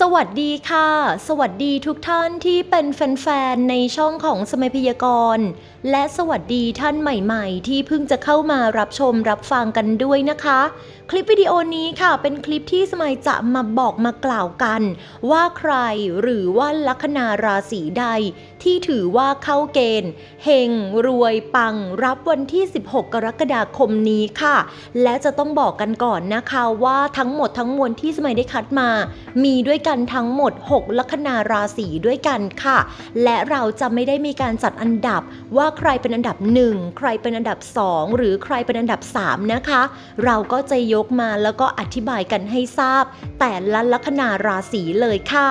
สวัสดีค่ะ สวัสดีทุกท่านที่เป็นแฟนๆ ในช่องของสมัยพยากรณ์ และสวัสดีท่านใหม่ๆ ที่เพิ่งจะเข้ามารับชมรับฟังกันด้วยนะคะ คลิปวิดีโอนี้ค่ะ เป็นคลิปที่สมัยจะมาบอกมากล่าวกัน ว่าใครหรือว่าลัคนาราศีใด ที่ถือว่าเข้าเกณฑ์เฮงรวยปังรับวันที่ 16 กรกฎาคมนี้ค่ะ และจะต้องบอกกันก่อนนะคะว่าทั้งหมดทั้งมวลที่สมัยได้คัดมา มีด้วยกันทั้งหมด 6 ลัคนาราศีด้วยกันค่ะ และเราจะไม่ได้มีการจัดอันดับว่าใครเป็นอันดับ 1 ใครเป็นอันดับ 2 หรือใครเป็นอันดับ 3 นะคะ เราก็จะยกมาแล้วก็อธิบายกันให้ทราบ แต่ละลัคนาราศีเลยค่ะ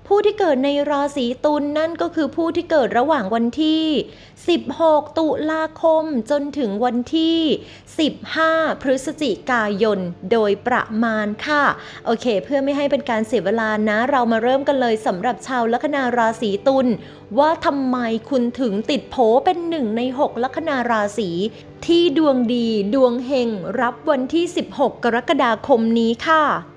ผู้ที่เกิดในราศีตุลนนั่นก็คือผู้ที่เกิดระหว่างวันที่ 16 ตุลาคมจนถึงวันที่ 15 พฤศจิกายนโดยประมาณค่ะ โอเค เพื่อไม่ให้เป็นการเสียเวลานะ เรามาเริ่มกันเลยสำหรับชาวลัคนาราศีตุลว่าทำไมคุณถึงติดโผเป็นหนึ่งใน 6 ลัคนาราศีที่ดวงดีดวงเฮงรับวันที่ 16 กรกฎาคมนี้ค่ะ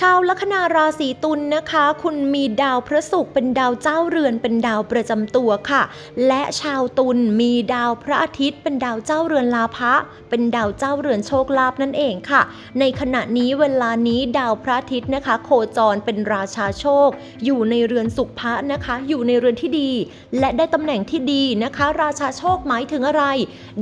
ชาวลัคนาราศีตุลนะคะ คุณมีดาวพระศุกร์เป็นดาวเจ้าเรือนเป็นดาวประจำตัวค่ะ และชาวตุลมีดาวพระอาทิตย์ เป็นดาวเจ้าเรือนลาภะเป็นดาวเจ้าเรือนโชคลาภนั่นเองค่ะ ในขณะนี้เวลานี้ดาวพระอาทิตย์นะคะ โคจรเป็นราชาโชค อยู่ในเรือนสุขภะนะคะ อยู่ในเรือนที่ดี และได้ตำแหน่งที่ดีนะคะ ราชาโชคหมายถึงอะไร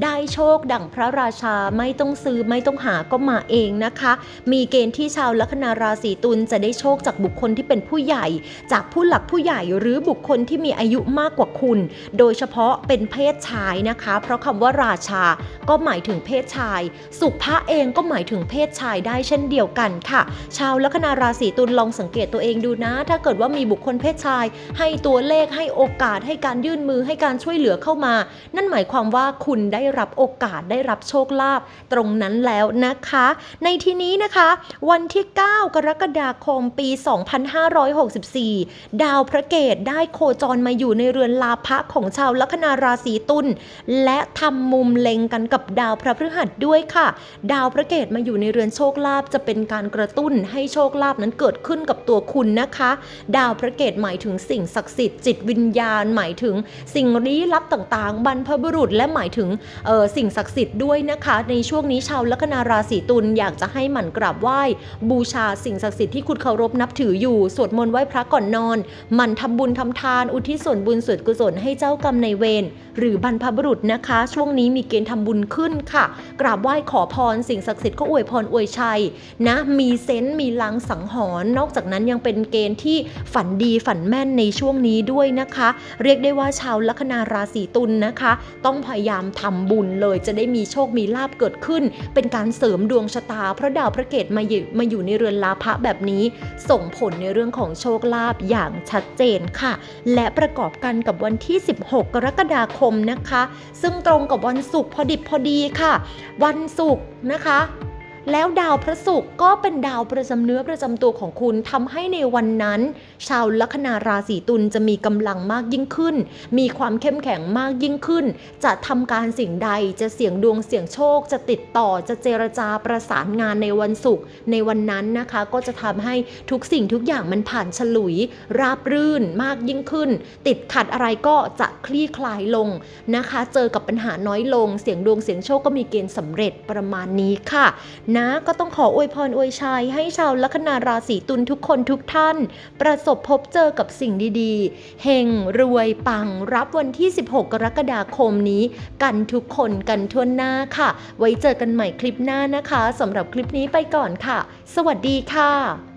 ได้โชคดั่งพระราชาไม่ต้องซื้อไม่ต้องหาก็มาเองนะคะ มีเกณฑ์ที่ชาวลัคนาราศีตุลจะได้โชคจากบุคคลที่เป็นผู้ใหญ่ จากผู้หลักผู้ใหญ่หรือบุคคลที่มีอายุมากกว่าคุณ โดยเฉพาะเป็นเพศชายนะคะ เพราะคำว่าราชาก็หมายถึงเพศชาย สุภะเองก็หมายถึงเพศชายได้เช่นเดียวกันค่ะ ชาวลัคนาราศีตุลลองสังเกตตัวเองดูนะ ถ้าเกิดว่ามีบุคคลเพศชาย ให้ตัวเลขให้โอกาสให้การยื่นมือให้การช่วยเหลือเข้ามา นั่นหมายความว่าคุณได้รับโอกาสได้รับโชคลาภตรงนั้นแล้วนะคะ ในที่นี้นะคะ วันที่ 9 กรกฎาคมปี 2564 ดาวพระเกตได้โคจรมาอยู่ในเรือนลาภะของชาวลัคนาราศีตุลและทำมุมเล็งกันกับดาวพระพฤหัสด้วยค่ะ ดาวพระเกตมาอยู่ในเรือนโชคลาภจะเป็นการกระตุ้นให้โชคลาภนั้นเกิดขึ้นกับตัวคุณนะคะ ดาวพระเกตหมายถึงสิ่งศักดิ์สิทธิ์จิตวิญญาณ หมายถึงสิ่งลี้ลับต่างๆ บรรพบุรุษและหมายถึงออสิ่งศักดิ์สิทธิ์ด้วยนะคะ ในช่วงนี้ชาวลัคนาราศีตุลอยากจะให้หมั่นกราบไหว้บูชาสิ่งิ่งศักดิ์สิทธิ์ที่คุณเคารพนับถืออยู่ สวดมนต์ไหว้พระก่อนนอน หมั่นทำบุญทำทาน อุทิศส่วนบุญส่วนกุศลให้เจ้ากรรมในเวรหรือบรรพบุรุษนะคะ ช่วงนี้มีเกณฑ์ทำบุญขึ้นค่ะ กราบไหว้ขอพร สิ่งศักดิ์สิทธิ์ก็อวยพรอวยชัยนะมีเซนต์มีลังสังหรณ์นอกจากนั้นยังเป็นเกณฑ์ที่ฝันดีฝันแม่นในช่วงนี้ด้วยนะคะ เรียกได้ว่าชาวลัคนาราศีตุลนะคะ ต้องพยายามทำบุญเลยจะได้มีโชคมีลาบเกิดขึ้น เป็นการเสริมดวงชะตา เพราะดาวพระเกตมาอยู่มาอยู่ในเรือนลาพะแบบนี้ ส่งผลในเรื่องของโชคลาภอย่างชัดเจนค่ะ และประกอบกันกับวันที่ 16 กรกฎาคมนะคะ ซึ่งตรงกับวันศุกร์พอดิบพอดีค่ะ วันศุกร์นะคะ แล้วดาวพระศุกร์ก็เป็นดาวประจำเนื้อประจำตัวของคุณทำให้ในวันนั้น ชาวลัคนาราศีตุลจะมีกำลังมากยิ่งขึ้น มีความเข้มแข็งมากยิ่งขึ้น จะทำการสิ่งใดจะเสี่ยงดวงเสี่ยงโชค จะติดต่อจะเจรจาประสานงานในวันศุกร์ในวันนั้นนะคะ ก็จะทำให้ทุกสิ่งทุกอย่างมันผ่านฉลุย ราบรื่นมากยิ่งขึ้น ติดขัดอะไรก็จะคลี่คลายลงนะคะ เจอกับปัญหาน้อยลง เสียงดวงเสียงโชคก็มีเกณฑ์สำเร็จประมาณนี้ค่ะนะก็ต้องขออวยพรอวยชัยให้ชาวลัคนาราศีตุลทุกคนทุกท่าน ประสบพบเจอกับสิ่งดีๆ เฮงรวยปังรับวันที่ 16 กรกฎาคมนี้ กันทุกคนกันทั่วหน้าค่ะ ไว้เจอกันใหม่คลิปหน้านะคะสำหรับคลิปนี้ไปก่อนค่ะ สวัสดีค่ะ